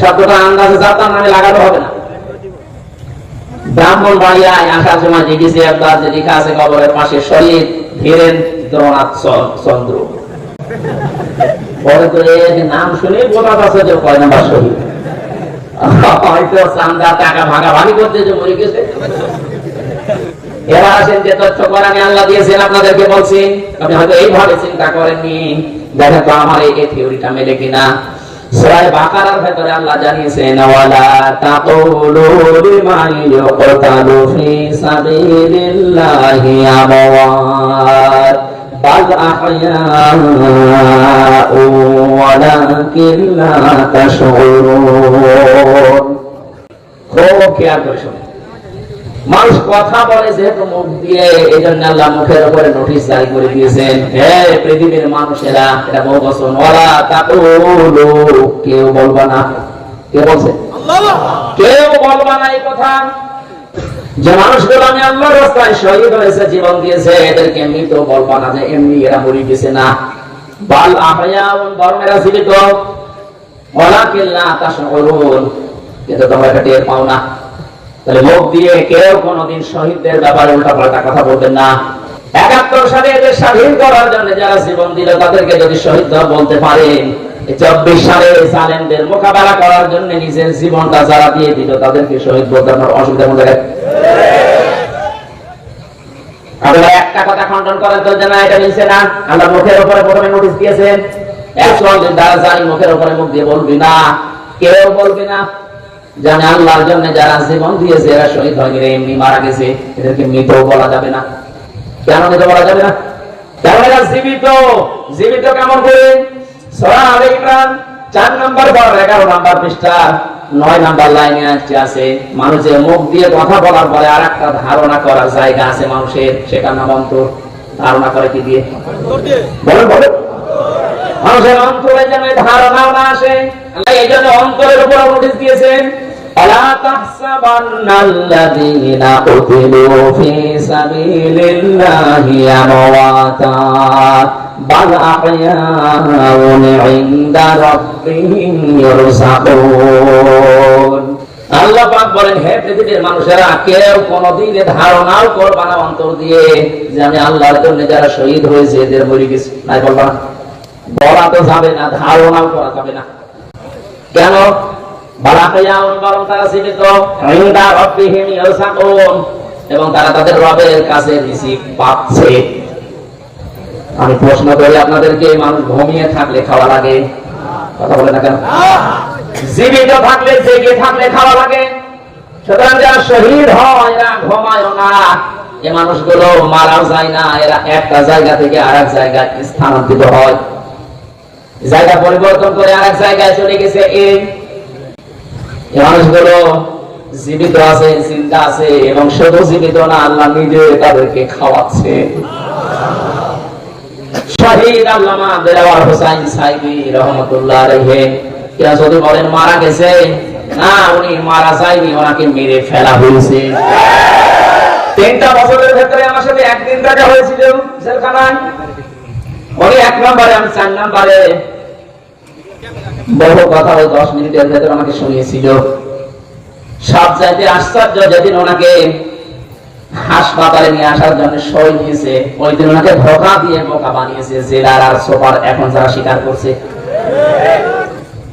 শব্দটা আন্দাজে নামে লাগানো হবে না। ব্রাহ্মণ বাড়িয়ায় আসার সময় একবার যে আছে কবরের পাশে, শহীদ চ- চন্দ্র। পরে তো এর নাম শুনে বোঝা যাচ্ছে যে কয় নাম্বার শহীদ। হয়তো চান্দা, টাকা ভাগাভাগি যে মরে গেছে। আসেন যে তথ্য আল্লাহ দিয়েছেন, আপনাদেরকে বলছি, আপনি হয়তো এইভাবে চিন্তা করেননি। দেখেন তো আমার এই থিওরিটা মেলে কিনা। সূরা বাকারার ভেতরে আল্লাহ জানিয়েছেন, ওয়ালা তাকুলু লিমান ইউকতালু ফি সাবিলিল্লাহি আমওয়াত বাল আহয়াউ ওয়ালাকিন লা তাশউরুন খুব খেয়াল করে মানুষ কথা বলে যেহেতু মুখ দিয়ে এই জন্য আল্লাহ মুখের উপরে নোটিশ জারি করে দিয়েছেন হে পৃথিবীর মানুষেরা এটা বহু বছর ওরা তাকুলু কেউ বলবা না। কে বলছে? কেউ বলবা না এই কথা। যে মানুষগুলো আমি আল্লাহর রাস্তায় শহীদ হয়েছে জীবন দিয়েছে এদেরকে মৃত বলবা না যে এমনি এরা মরে গেছে না। বাল আহয়াউন বরং এরা জীবিত ওয়ালাকিন লা তাশউরুন কিন্তু তোমরা এটা টের পাও না। তাহলে মুখ দিয়ে কেউ কোনোদিন শহীদদের ব্যাপারে উল্টা পাল্টা কথা বলবেন না। একাত্তর সালে এদের স্বাধীন করার জন্য যারা জীবন দিল, তাদেরকে যদি শহীদ বলতে পারেন চব্বিশ সালে মোকাবেলা করার জন্য নিজের জীবনটা যারা দিয়ে দিল, তাদেরকে শহীদ বলতে আপনার রাখ- আপনারা একটা কথা খণ্ডন করেন তো যে না, এটা মিলছে না। আল্লাহ মুখের উপরে প্রথমে নোটিশ দিয়েছেন জানি মুখের উপরে মুখ দিয়ে বলবি না, কেউ বলবি না। জানে আল্লাহর জন্য যারা জীবন দিয়েছে এরা শহীদ হয়নি এমনি মারা গেছে এদেরকে মৃত বলা যাবে না। কেন মৃত বলা যাবে না? কেন এরা জীবিত? জীবিত কেমন করে? সরা আলে ইমরান চার নম্বর পর এগারো নম্বর পৃষ্ঠা নয় নাম্বার লাইনে আসছে আছে মানুষের মুখ দিয়ে কথা বলার পরে আর একটা ধারণা করার জায়গা আছে মানুষের সেটার নাম অন্তর। ধারণা করে কি দিয়ে। বলেন বলেন। মানুষের অন্তরে যেন এই ধারণাও না আসে আল্লাহ এই জন্য অন্তরের উপর নোটিশ দিয়েছেন আল্লাহ বলেন, হে পৃথিবীর মানুষেরা, কেউ কোনদিন ধারণাও করবা না অন্তর দিয়ে যে আমি আল্লাহর জন্য যারা শহীদ হয়েছে, এদের মরে গেছে। নাই বলবা বলা তো যাবে না, ধারণাও করা যাবে না। কেন? এবং তারা তাদের রবের কাছে পাচ্ছে। আমি প্রশ্ন করি আপনাদেরকে, মানুষ ঘুমিয়ে থাকলে খাওয়া লাগে? কথা বলে না কেন? জীবিত থাকলে, জেগে থাকলে খাওয়া লাগে? সুতরাং যারা শহীদ হয় না। এ মানুষগুলো মারাও যায় না। এরা একটা জায়গা থেকে আর এক জায়গায় স্থানান্তরিত হয়। জায়গা পরিবর্তন করে আর এক জায়গায় চলে গেছে মানুষগুলো জীবিত আছে চিন্তা আছে এবং শুধু জীবিত না, আল্লাহ নিজে তাদেরকে খাওয়াচ্ছে। উনি মারা মেরে ফেলা তিনটা বছরের আমার সাথে একদিন উনি এক নম্বরে, আমি চার নম্বরে বহু কথা ওই দশ মিনিটের ভেতরে আমাকে শুনিয়েছিল। সব চাইতে আশ্চর্য, যেদিন ওনাকে হাসপাতালে নিয়ে আসার জন্য সই ওই দিন ওনাকে ধোকা দিয়ে বোকা বানিয়েছে জেলার আর সোপার, এখন যারা স্বীকার করছে।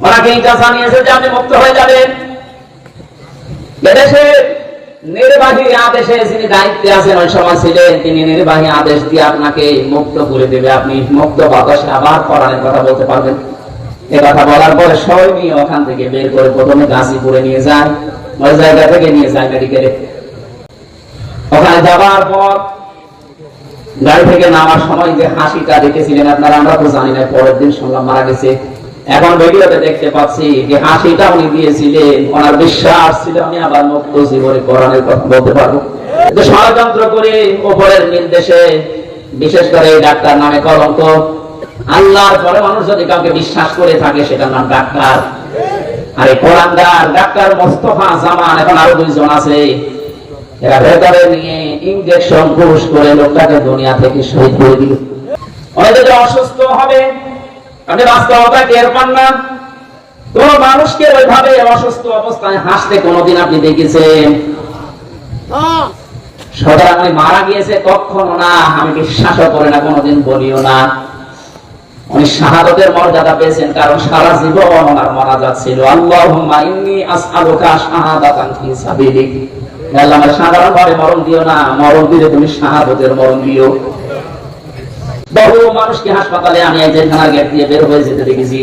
ওনাকে জানিয়েছে যে আপনি মুক্ত হয়ে যাবেন। এদেশে নির্বাহী আদেশে যিনি দায়িত্বে আছেন, ওই সময় ছিলেন তিনি নির্বাহী আদেশ দিয়ে আপনাকে মুক্ত করে দেবে। আপনি মুক্ত বাতাসে আবার পড়ানোর কথা বলতে পারবেন। এ কথা বলার পরে সবাই নিয়ে ওখান থেকে বের করে প্রথমে গাছীপুরে নিয়ে যায়, ওই জায়গা থেকে নিয়ে যায় মেডিকেলে ওখানে যাবার পর গাড়ি থেকে নামার সময় যে হাসিটা দেখেছিলেন আপনারা, আমরা তো জানি না, পরের দিন শুনলাম মারা গেছে। এখন ভিডিওতে দেখতে পাচ্ছি যে হাসিটা উনি দিয়েছিলেন, ওনার বিশ্বাস ছিল, আমি আবার মুক্ত জীবনে কোরআনের কথা বলতে পারব। ষড়যন্ত্র করে উপরের নির্দেশে বিশেষ করে ডাক্তার নামে কলঙ্ক আল্লাহর পরে মানুষ যদি কাউকে বিশ্বাস করে থাকে, সেটার নাম ডাক্তার। আর কোরআনদার, ডাক্তার মোস্তফা জামান, এখন আরও দুইজন আছে। এরা ভেতরে নিয়ে করে লোকটাকে দুনিয়া থেকে শহীদ করে দিল। অনেক অসুস্থ হবে, আপনি বাস্তবতা টের পান না। কোন মানুষকে ওইভাবে অসুস্থ অবস্থায় হাসতে কোনোদিন আপনি দেখেছেন? সুতরাং আমি মারা গিয়েছে, কখনো না। আমি বিশ্বাসও করে না, কোনোদিন বলিও না। উনি শাহাদতের মর্যাদা পেয়েছেন, কারণ সারা জীবন ওনার আল্লাহুম্মা আসআলুকা শাহাদাতান ফি সাবিলিক। আল্লাহ আমার সাধারণ ভাবে মরণ দিও না, মরণ দিলে তুমি শাহাদতের মরণ দিও। বহু মানুষকে হাসপাতালে আমি এই গেট দিয়ে বের হয়ে যেতে দেখেছি।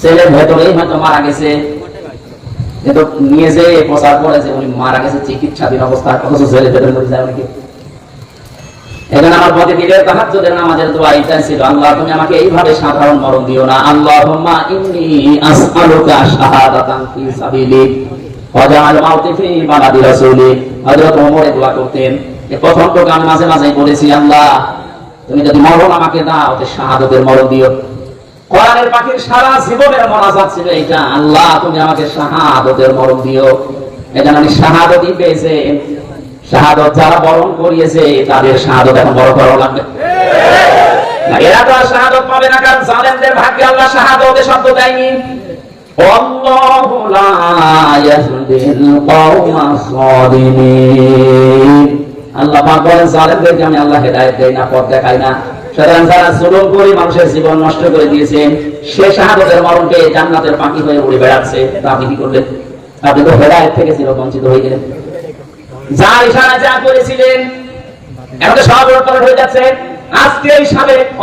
ছেলের ভেতরেই হয়তো মারা গেছে। নিয়ে যে প্রচার করেছে, উনি মারা গেছে, চিকিৎসাধীন অবস্থা অথচ ছেলে ভেতরে মরে যায় অনেকে। এখানে আমার দোয়া এটাই ছিল। আল্লাহ, তুমি আমাকে এইভাবে সাধারণ মরণ দিও না। ফি মাউতি ফি হযরত দোয়া করতেন। এই প্রথম তো আমি মাঝে মাঝে বলেছি, আল্লাহ, তুমি যদি মরণ আমাকে দাও, তো শাহাদাতের মরণ দিও। কোরআনের পাখির সারা জীবনের মনাজাত ছিল এটা আল্লাহ, তুমি আমাকে শাহাদাতের মরণ দিও। এখানে আমি শাহাদতই পেয়েছে। শাহাদত যারা বরণ করিয়েছে, তাদের শাহাদত এখন বড় করা লাগবে। এরা তো আর শাহাদত পাবে না, কারণ জালেমদের ভাগ্যে আল্লাহ শাহাদতে শব্দ দেয়নি। মানুষের জীবন নষ্ট করে দিয়েছে, সে শাহাদতের মরণকে জান্নাতের পাখি হয়ে উড়ে বেড়াচ্ছে। আপনি কি আপনি তো হেদায়ত থেকে চিরবঞ্চিত হয়ে গেলেন। যার ইশারা যা করেছিলেন এখন সব হয়ে যাচ্ছে। আজকে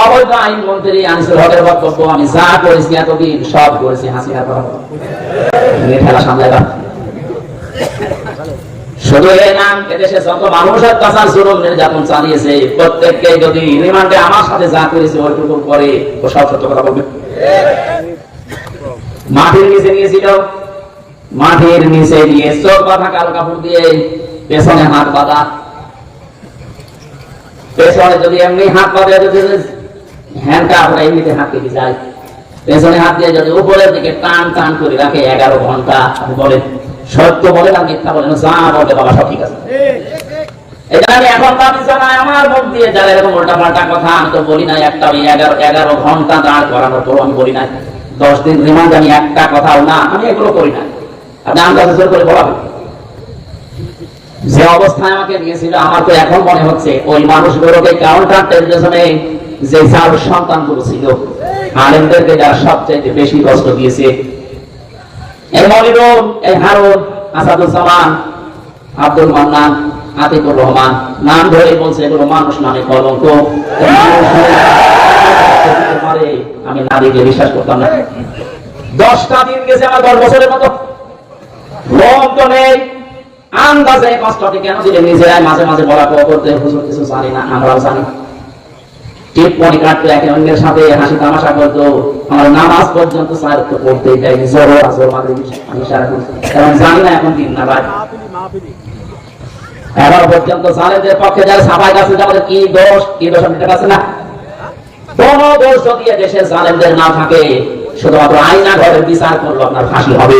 অবৈধ আইন মন্ত্রী আনিসুল হকের বক্তব্য, আমি যা করেছি এতদিন সব করেছি নিয়ে চালিয়েছে, প্রত্যেককে যদি রিমান্ডে আমার সাথে যা করেছে ওইটুকু করে, ও সব সত্য কথা বলবে। মাটির নিচে নিয়েছিল, মাটির নিচে দিয়ে চোখ বাঁধা কালো কাপড় দিয়ে পেছনে হাত বাঁধা। পেছনে যদি এমনি হাত বাঁধে, যদি হ্যান্ড কাপড় এমনিতে হাত কেটে যায় পেছনে হাত দিয়ে যদি উপরের দিকে টান টান করে রাখে, এগারো ঘণ্টা বলেন, সত্য বলেন আর মিথ্যা বলেন, যা বলে বাবা সব ঠিক আছে। আমি এখন আমার দিয়ে বলি বলি কথাও না, আমি এগুলো করি না আপনি আন্দাজ করে বলাবেন। যে অবস্থায় আমাকে নিয়েছিল আমার তো এখন মনে হচ্ছে ওই মানুষগুলোকে কাউন্টার টেলিভিশনে যে যার সন্তানগুলো ছিল, আলেমদেরকে যারা সবচেয়ে বেশি কষ্ট দিয়েছে। আমি বিশ্বাস করতাম দশটা দিন গেছে আমার দশ বছরের মতো। নেই। আন্দাজে কষ্টটি কেন দিলে নিজেরাই মাঝে মাঝে বলা করতে? হুজুর, কিছু জানি না আমরাও জানি। টিপ্পনি কাটতো একে অন্যের সাথে হাসি তামাশা করতো। আমার নামাজ পর্যন্ত স্যার তো জোর আমি জানি না এখন দিন না ভাই। এবার পর্যন্ত জালেদের পক্ষে যারা গাছে কি দোষ কি দোষ আপনার কাছে না। কোন দোষ যদি দেশে না থাকে। শুধুমাত্র আইনা ঘরের বিচার করল আপনার ফাঁসি হবে।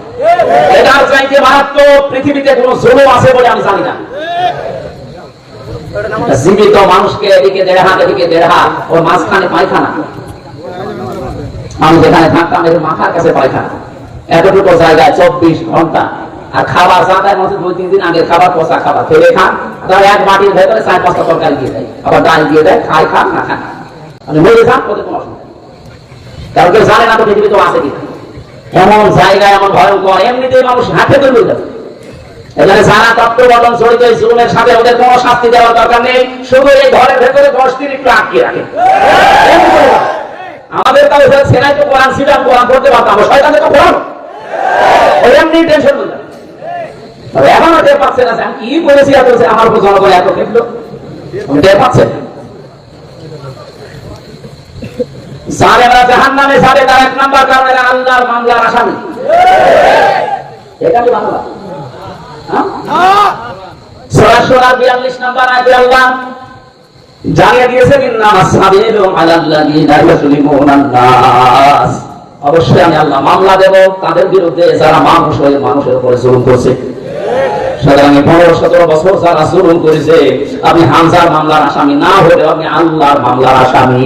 এটার চাইতে মারাত্মক পৃথিবীতে কোন জুলুম আছে বলে আমি জানি না। জীবিত মানুষকে এদিকে দেড় হাত, এদিকে দেড় হাত, ওর মাঝখানে পায়খানা। মানুষ এখানে থাকতাম এর মাথার কাছে পায়খানা। এতটুকু জায়গায় চব্বিশ ঘণ্টা। আর খাবার সাঁতার মাসে দুই তিন দিন আগে খাবার, পচা খাবার। ফেলে খান তার এক বাটির ভেতরে চার, পাঁচটা তরকারি দিয়ে দেয়। আবার ডাল দিয়ে দেয় খাই খান, না খান মানে মরে খান ওদের কোনো অসুবিধা কারণ কেউ জানে না তো পৃথিবী তো আছে কিনা। এমন জায়গা এমন ভয়ঙ্কর, এমনিতেই মানুষ হাতে তুলে যাবে। এখানে যারা তত্ত্ববদন জড়িত এই জুলুমের সাথে, ওদের কোনো শাস্তি দেওয়ার দরকার নেই, শুধু এই ঘরের ভেতরে দশ দিন একটু আটকে রাখে। আমাদের কাছে সেনাই তো কোরআন ছিলাম কোরআন পড়তে পারতাম শয়তান তো কোরআন এমনি টেনশন এখনও টের পাচ্ছে না কি করেছি এত আমার জনগণ এত খেপলো টের পাচ্ছে না। জাহান্নামে যাবে, তার এক নাম্বার আল্লাহর এটা কি বাংলা? সূরা সূরা 42 নাম্বার আয়াতে আল্লাহ জানিয়ে দিয়েছে ইন্নামাস সাবিলু আলাল্লাযিনা ইউসলিমুনান নাস। অবশ্যই আমি আল্লাহ মামলা দেব, তাদের বিরুদ্ধে যারা মানুষ হয়ে মানুষের উপরে জুলুম করছে। এই পনেরো সতেরো বছর যারা জুলুম করেছে আপনি হামজার মামলার আসামি না হলেও আমি আল্লাহর মামলার আসামি।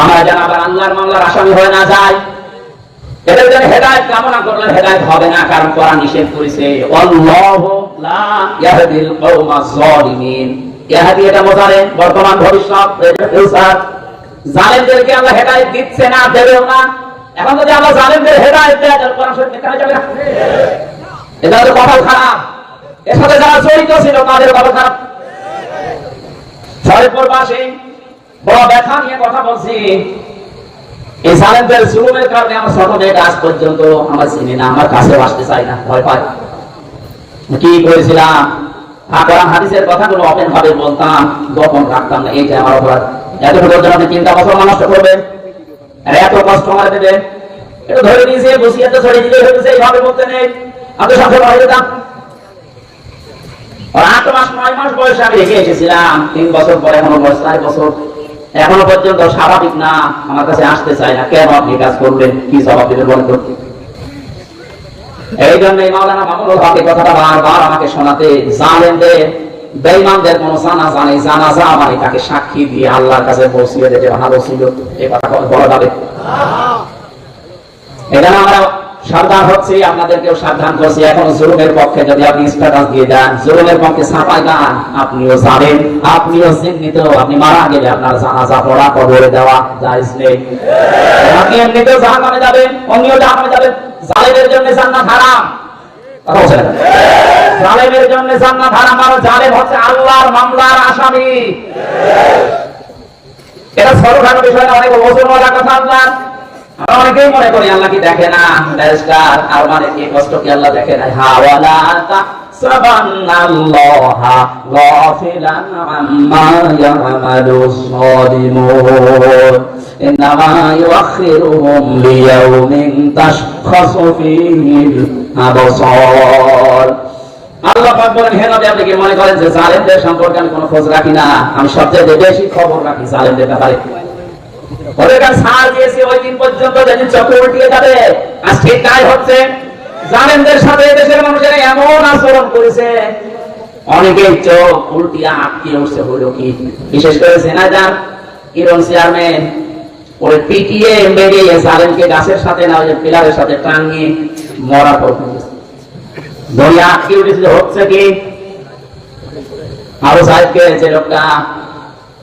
আমরা যেন আবার আল্লাহর মামলার আসামি হয়ে না এদের জন্য হেদায়ত কামনা করলে হেদায়ত হবে না, কারণ কোরআন নিষেধ করেছে এটা বর্তমান ভবিষ্যৎ জালেমদেরকে আল্লাহ হেদায়েত দিচ্ছে না, দেবেও না। এখন যদি আল্লাহ জালেমদের হেদায়েত দেয় তাহলে কোরআন শরীফ যাবে না। এটা হলো কপাল খারাপ। এর সাথে যারা জড়িত ছিল, তাদের খারাপ। বড় ব্যথা নিয়ে কথা বলছি। এই জালেমদের জুলুমের কারণে আমার ছোট আজ পর্যন্ত আমার চিনি না, আমার কাছে আসতে চাই না, ভয় পায় কি করেছিলাম? আর কোরআন হাদিসের কথাগুলো ওপেন ভাবে বলতাম, গোপন রাখতাম না এইটা আমার অপরাধ। এত জন্য আপনি তিনটা বছর মানুষ করবেন আর এত কষ্ট আমার দেবেন একটু ধরে নিয়েছে বসিয়ে তো ছড়িয়ে দিলে হয়েছে এইভাবে বলতে নেই। আপনি সাথে ভয় যেতাম আট মাস, নয় মাস বয়সে আমি রেখে এসেছিলাম। তিন বছর পরে এখনও বয়স, চার বছর। এখনও পর্যন্ত স্বাভাবিক না আমার কাছে আসতে চায় না। কেন আপনি কাজ করবেন কি জবাব দিবেন বলেন তো? এই জন্য মাওলানা মামুনুল হক এই কথাটা বারবার আমাকে শোনাতে জালেমদের বেঈমানদের কোন জানাজা নেই জানাজা মানে তাকে সাক্ষী দিয়ে আল্লাহর কাছে পৌঁছিয়ে দিতে ভালো ছিল। এ কথা বলা যাবে। এখানে আমরা সাবধান হচ্ছি, আপনাদেরকেও সাবধান করছি। এখন জুলুমের পক্ষে যদি আপনি স্ট্যাটাস দিয়ে দেন জুলুমের পক্ষে ছাপাই গান আপনিও জানেন আপনিও চিহ্নিত। আপনি মারা গেলে আপনার জানাজা পড়া, কবরে দেওয়া জায়েজ নেই। আপনি এমনিতেও জাহান্নামে যাবেন অন্যও জাহান্নামে যাবেন। জালেমের জন্য জান্নাত হারাম। কথা বলছেন? জালেমের জন্য জান্নাত হারাম, আর জালেম হচ্ছে আল্লাহর মামলার আসামি। এটা ছোটখাটো বিষয় না, অনেক ওজনওয়ালা কথা আমরা অনেকেই মনে করি আল্লাহ কি দেখে না? ব্যারিস্টার আর মানে কি? কষ্ট কি আল্লাহ দেখে না? হাওয়ালা আপনি কি মনে করেন যে জালেমদের সম্পর্কে আমি কোনো খোঁজ রাখি না? আমি সবচেয়ে বেশি খবর রাখি জালেমদের ব্যাপারে। কাছে ছাড় দিয়েছি ওই দিন পর্যন্ত যেদিন চক্র যাবে, আজ ঠিক তাই হচ্ছে। জালেমদের সাথে দেশের মানুষেরা এমন আচরণ করেছে। অনেকেই চোখ উল্টিয়ে আটকে উঠছে, হলো কি? বিশেষ করে সেনাজার কিরণ চেয়ারম্যান ওরে পিটিয়ে বেরিয়ে জালেমকে গাছের সাথে না, ওই পিলারের সাথে টাঙিয়ে মরা পড়ে দড়িয়া আটকে উঠেছিল, হচ্ছে কি? আরও সাহেবকে যে লোকটা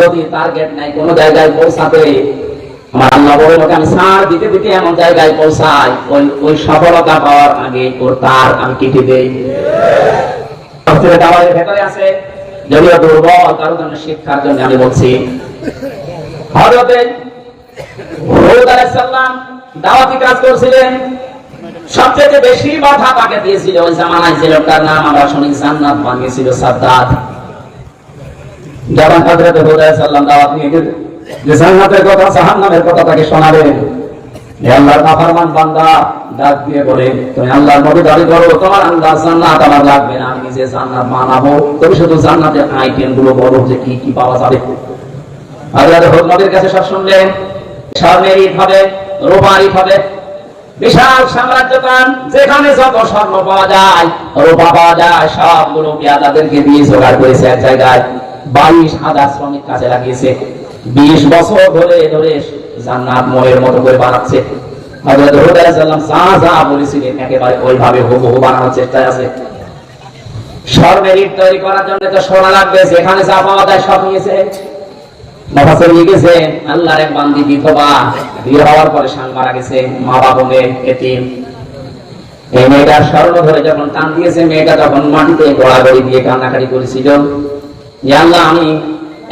যদি টার্গেট নাই জায়গায় পৌঁছাতে, আমার আল্লাহ আমি সার দিতে দিতে এমন জায়গায় পৌঁছাই, ওই ওই সফলতা পাওয়ার আগে ওর তার আমি কেটে দেই। ভেতরে আছে, যদিও দুর্বল, কারও জন্য শিক্ষার জন্য আমি বলছি। দাওয়াতি কাজ করছিলেন। সবচেয়ে বেশি বাধা তাকে দিয়েছিল ওই জামানায় যে লোকটার নাম আমরা শুনি জান্নাত বানিয়েছিল সাদ্দাত। হযরত হুদায় সাল্লাম দাওয়াত নিয়ে গেলেন, যে জান্নাতের কথা, জাহান্নামের কথা তাকে শোনাবেন হে আল্লাহর নাফরমান বান্দা, ডাক দিয়ে বলে, তুমি আল্লাহর নবী দাবি করো, তোমার জান্নাত আমার লাগবে না, আমি নিজে জান্নাত বানাবো, তুমি শুধু জান্নাতের আইটেমগুলো বলো যে কি কি পাওয়া যাবে। নবীর কাছে সব শুনলেন। স্বর্ণের ইট হবে ইট হবে, বিশাল সাম্রাজ্যবান যেখানে যত স্বর্ণ পাওয়া যায়, রূপা পাওয়া যায়, সবগুলো পেয়াদাদেরকে দিয়ে জোগাড় করেছে এক জায়গায়। বাইশ হাজার শ্রমিক কাজে লাগিয়েছে। বিশ বছর ধরে ধরে জান্নাত ময়ের মতো করে বানাচ্ছে। মেয়েটার স্বর্ণ ধরে যখন টান দিয়েছে, মেয়েটা তখন মাটিতে গড়াগড়ি দিয়ে কান্নাকাটি করেছিল। আমি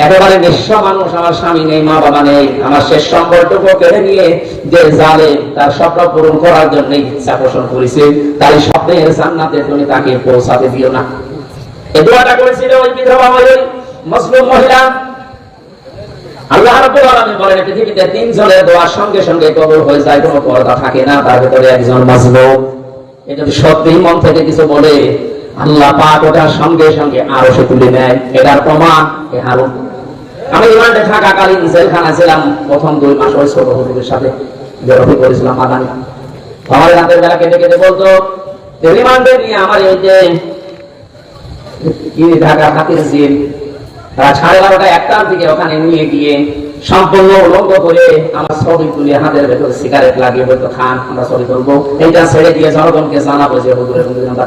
একেবারে নিঃস্ব মানুষ, আমার স্বামী নেই, মা বাবা নেই, আমার শেষ সম্পর্কটুকু কেড়ে নিয়ে যে জালে তার স্বপ্ন পূরণ করার জন্য ইচ্ছা পোষণ করেছে তাই স্বপ্নের জান্নাতে তুমি তাকে পৌঁছাতে দিও না। কবুল হয়ে যায়, কোনো পর্দা থাকে না, তার ভিতরে একজন মাজলুম। এ যদি সত্যি মন থেকে কিছু বলে আল্লাহ পাক ওটার সঙ্গে সঙ্গে আরও সে তুলে নেয়। এটার প্রমাণ এ হারুন। আমি রিমান্ডে থাকাকালীন জেলখানা ছিলাম, প্রথম দুই মাস ওই ছোট হুজুরের সাথে করেছিলাম মাদানি আমার রাতের বেলা কেটে কেটে বলতো রিমান্ডে নিয়ে আমার এই যে কি ঢাকা হাতির রাত সাড়ে বারোটা একটার দিকে ওখানে নিয়ে গিয়ে সম্পূর্ণ উলঙ্গ করে আমার ছবি তুলে হাতের ভেতর সিগারেট লাগিয়ে খান, আমরা ছবি তুলবো। এইটা ছেড়ে দিয়ে জনগণকে জানাব যে হুজুরের হুজুর আমরা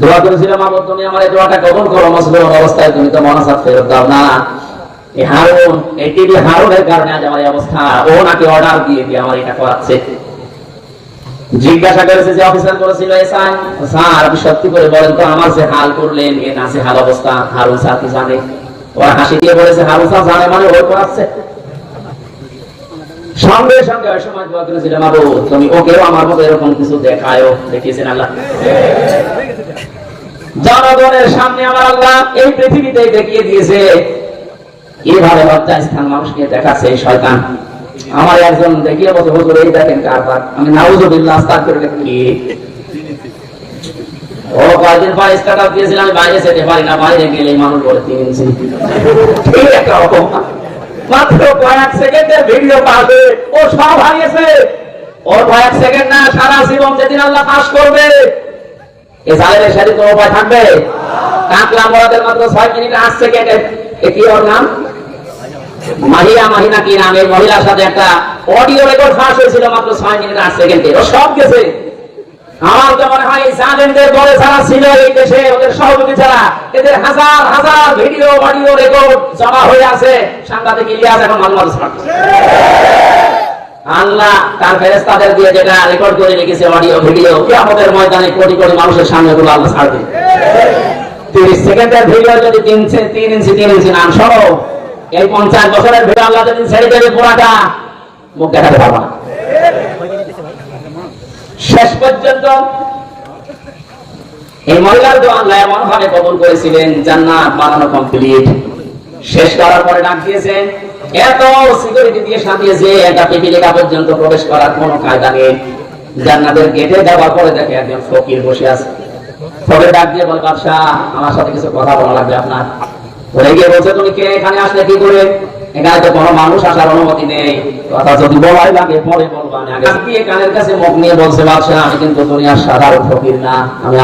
দোয়া করেছিলাম আবার তুমি আমার এই দোয়াটা কবুল করো মাসলুম অবস্থায় তুমি তো মনাসাত ফেরত দাও। না, এই হারুন, এই টিভি হারুনের কারণে আজ আমার অবস্থা। ও নাকি অর্ডার দিয়ে দিয়ে আমার এটা করাচ্ছে। জিজ্ঞাসা করেছে যে অফিসার করেছিল স্যার আপনি সত্যি করে বলেন তো, আমার যে হাল করলেন, এ না হাল অবস্থা, হারুন স্যার কি জানে? ওরা হাসি দিয়ে বলেছে, হারুন স্যার জানে মানে ওই করাচ্ছে? সঙ্গে সঙ্গে তুমি আমার মতো এরকম কিছু দেখায়ও, দেখিয়েছেন আল্লাহ। জনগণের সামনে আমার আল্লাহ এই পৃথিবীতে দেখিয়ে দিয়েছে লজ্জা স্থান মানুষকে দেখাচ্ছে এই শয়তান। আমার একজন দেখিয়ে বলছে, হুজুর, এই দেখেন কারবার। আমি নাউজুবিল্লাহ আস্তাগফিরুল্লাহ কি ও, কয়েকদিন পর স্টার্টআপ দিয়েছিলাম, আমি বাইরে যেতে পারি না, বাইরে গেলে মানুষ বলে তিন ইঞ্চি। ঠিক একটা অপমান। মাত্র কয়েক সেকেন্ডের ভিডিও পাবে। ও সব হারিয়েছে। ওর কয়েক সেকেন্ড না, সারা জীবন যেদিন আল্লাহ পাস করবে, এ সাথে উপায় থাকবে? কাকলা মরাদের মাত্র ছয় মিনিট, আট সেকেন্ডে। কি ওর নাম? মাহিয়া, মাহিনা কি নাম? মহিলার সাথে একটা অডিও রেকর্ড ফাঁস হয়েছিল মাত্র ছয় মিনিট, আট সেকেন্ডে। ও সব গেছে। আমার তো মনে হয় জালেমদের দলে যারা ছিল এই দেশে, ওদের সহযোগী ছাড়া এদের হাজার হাজার ভিডিও, অডিও রেকর্ড জমা হয়ে আছে। সাংবাদিক ইলিয়াস এখন মানবাদ আল্লাহ তার ফেরেস্তাদের দিয়ে যেটা রেকর্ড করে রেখেছে অডিও, ভিডিও, কিয়ামতের ময়দানে কোটি কোটি মানুষের সামনে গুলো আল্লাহ ছাড়বে তিরিশ সেকেন্ডের ভিডিও যদি তিন তিন ইঞ্চি তিন ইঞ্চি নাম সহ এই পঞ্চাশ বছরের ভিডিও আল্লাহ যদি ছেড়ে দেবে পুরাটা, মুখ দেখাতে পারব শেষ পর্যন্ত এই মহিলার দোয়া আল্লাহ এমন ভাবে কবুল করেছিলেন, জান্নাত বানানো কমপ্লিট শেষ করার পরে ডাক দিয়েছেন এত সিকিউরিটি দিয়ে সাজিয়েছে, একটা পিপিলিকা পর্যন্ত প্রবেশ করার কোনো কায়দা নেই। জান্নাতের গেটে যাওয়ার পরে দেখে একজন ফকির বসে আছে। ফকির ডাক দিয়ে বলে, বাদশাহ, আমার সাথে কিছু কথা বলা লাগবে আপনার। বলে গিয়ে বলছে, তুমি কে? এখানে আসলে কি করে? এখানে তো কোনো মানুষ আসার অনুমতি নেই। যদি বলাই লাগে, পরে বলব আমি কাছে মুখ নিয়ে বলছে, বাদশাহ, আমি কিন্তু দুনিয়ার সাধারণ ফকির না, আমি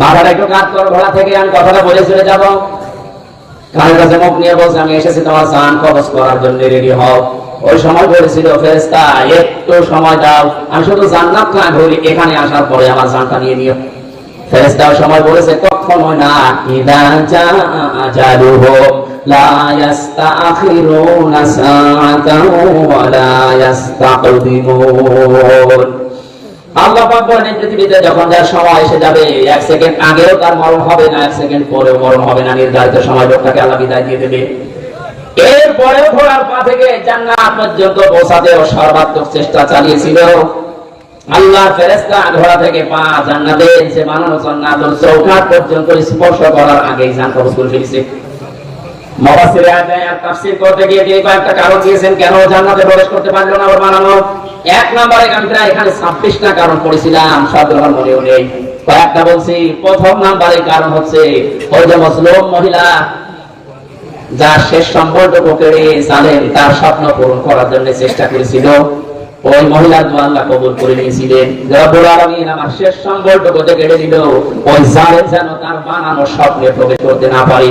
মাথাটা একটু কাজ করো, ঘোড়া থেকে আমি কথাটা বলে চলে যাব। কানের কাছে মুখ নিয়ে বলছে, আমি এসেছি তোমার জান কবজ করার জন্য, রেডি হও। ওই সময় বলেছিল ফেরেস্তা একটু সময় দাও। আমি শুধু জান্নাত না ঘুরি, এখানে আসার পরে আমার জানটা নিয়ে নিও। ফেরেশতাও সময় বলেছে, কখনো না, ইদা ইস্তাখিরুনা সাআতান ওয়া লা ইস্তাকদিমুন আল্লাহ বলেন, এই পৃথিবীতে যখন যার সময় এসে যাবে, এক সেকেন্ড আগেও তার মরণ হবে না, এক সেকেন্ড পরেও মরণ হবে না। নির্ধারিত সময় লোকটাকে আল্লাহ বিদায় দিয়ে দেবে। এরপরেও ঘোড়ার পা থেকে জান্নাত পর্যন্ত পৌঁছাতে সর্বাত্মক চেষ্টা চালিয়েছিল। আল্লাহ ফেরেশতা ঘোড়া থেকে পা জান্নাতে যে বানানো জান্নাতুল চৌকাঠ পর্যন্ত স্পর্শ করার আগেই জান কবজ ফেলেছে মুফাসসিরে আয়াত তাফসীর করতে গিয়ে যে কয়েকটা কারণ দিয়েছেন, কেন জান্নাতে প্রবেশ করতে পারল না ওর বানানো? এক নম্বরে আমি এখানে 26টা কারণ পড়েছিলাম সব মনেও নেই। কয়েকটা বলছি, প্রথম নাম্বারে কারণ হচ্ছে, ওই যে মুসলিম মহিলা, যার শেষ সম্পর্ক তার স্বপ্ন পূরণ করার জন্য চেষ্টা করেছিল, ওই মহিলার দোয়া কবুল করে নিয়েছিলেন। আমার শেষ সম্পর্ক কেড়ে দিল ওই জালেম যেন তার বানানো স্বপ্নে প্রবেশ করতে না পারে।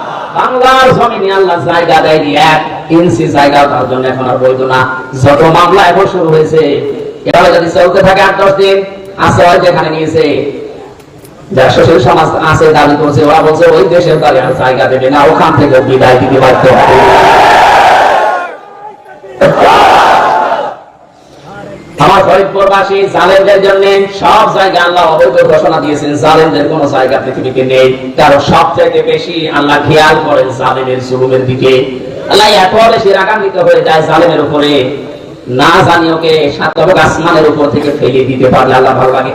বাংলার জমিনে আল্লাহ জায়গা দেয়নি, এক ইঞ্চি জায়গা তার জন্য এখন আর বৈধ না। যত মামলা এখন শুরু হয়েছে এভাবে যদি চলতে থাকে আট, দশ দিন আশ্রয় যেখানে নিয়েছে। যার সমাজ আছে, দাবি করছে, ওরা বলছে, ওই দেশের তাহলে জায়গা দেবে না, ওখান থেকে বিদায় দিতে ফরিদপুরবাসী জালেমদের জন্য সব জায়গায় আল্লাহ অবৈধ ঘোষণা দিয়েছেন। জালেমদের কোন জায়গা পৃথিবীতে নেই। কারণ সব থেকে বেশি আল্লাহ খেয়াল করেন জালেমের জুলুমের দিকে। আল্লাহ এত বেশি রাগান্বিত হয়ে যায় জালেমের উপরে। না জানি ওকে সাতক আসমানের উপর থেকে ফেলে দিতে পারলে আল্লাহ ভালো লাগে।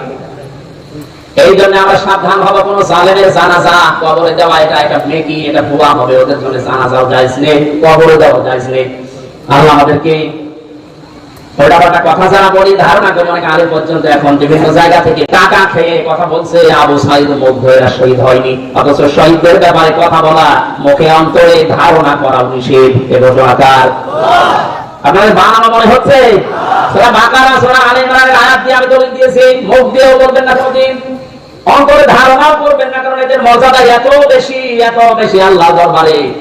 এই জন্য আমরা সাবধান হব, কোন জালেমের জানাজা কবরে দেওয়া, এটা একটা মেকি এটা ভুয়া হবে। ওদের জন্য জানাজাও যাইজ নেই, কবরে দেওয়া যাইজ নেই। আল্লাহ আমাদেরকে অন্তরে ধারণা করা? আপনাদের বানানো মনে হচ্ছে? অন্তরে ধারণাও করবেন না কারণ এদের মর্যাদা এত বেশি এত বেশি আল্লাহ দরবারে।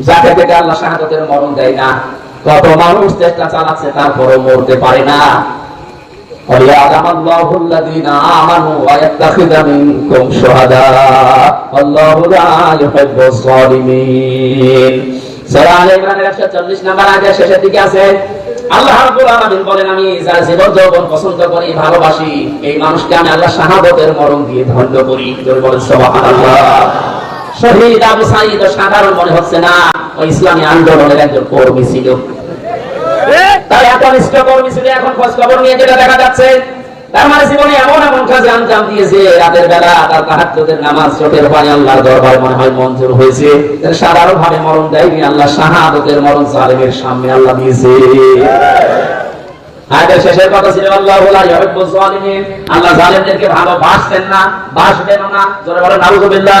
যাকে থেকে আল্লাহ শাহাদতের মরণ দেয় না। কত মানুষ চেষ্টা চালাচ্ছে তারপরও মরতে পারে না وليعلم الله الذين آمنوا ويتخذ منكم شهداء والله لا يحب الظالمين সূরা আলে ইমরানের 140 নম্বর আয়াতের শেষের দিকে আছে আল্লাহ রাব্বুল আলামিন বলেন আমি যার জীবন যৌবন পছন্দ করি ভালোবাসি এই মানুষকে আমি আল্লাহ শাহাদতের মরণ দিয়ে ধন্য করি জোরে বলেন সুবহানাল্লাহ শহীদ আবু সাইদ সাধারণ মনে হচ্ছে না ওই ইসলামী আন্দোলনের একজন কর্মী ছিল তাই এত নিষ্ঠ কর্মী ছিল এখন খোঁজ খবর নিয়ে যেটা দেখা যাচ্ছে, তার মানে জীবনে এমন এমন কাজে আঞ্জাম দিয়েছে, রাতের বেলা তার তাহাজ্জুদের নামাজ চোখের পানি আল্লাহর দরবার মনে হয় মঞ্জুর হয়েছে। সাধারণ ভাবে মরণ দেয়নি আল্লাহ, শাহাদতের মরণ জালিমের সামনে আল্লাহ দিয়েছে। আয়াতের শেষের কথা ছিল, আল্লাহ লা ইউহিব্বু যালিমিন আল্লাহ জালিমদেরকে ভালোবাসতেন না বাসবেন না। জোরে বলেন নাউযুবিল্লাহ